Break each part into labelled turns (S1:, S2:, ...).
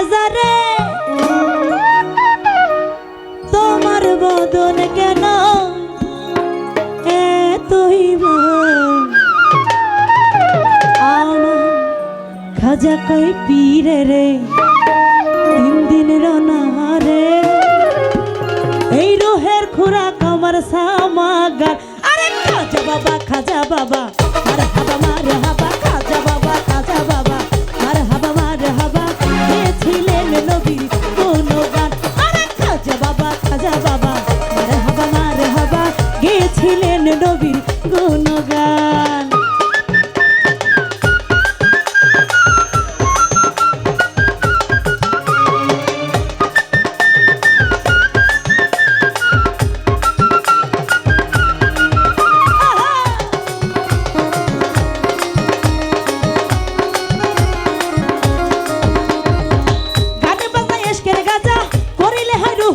S1: খাজা তোমার বদন কেন এতই? আমার খাজা কই পীরে রে, তিন দিন রনারে এই রোহের খুরাক আমার সামাগার। আরে খাজা বাবা খাজা বাবা, আর হাবা মার হাবা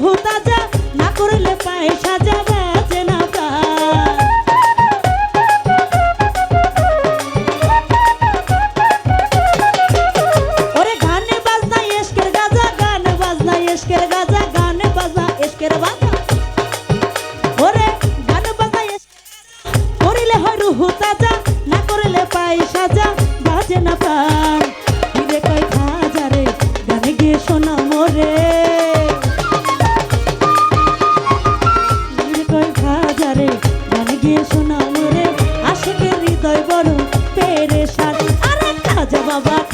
S1: রুহু তাজা না করিলে পায়ে সাজা বাজে না। ওরে গানে বাজনায় এসকের গাজা গানে বাজনায় এসকের গাজা গানে বাজনা এসকের বাজা ওরে গানে গাজা, করিলে হয় রুহু তাজা না করিলে পায়ে সাজা বাজে না প্রাণ বাবা খাজা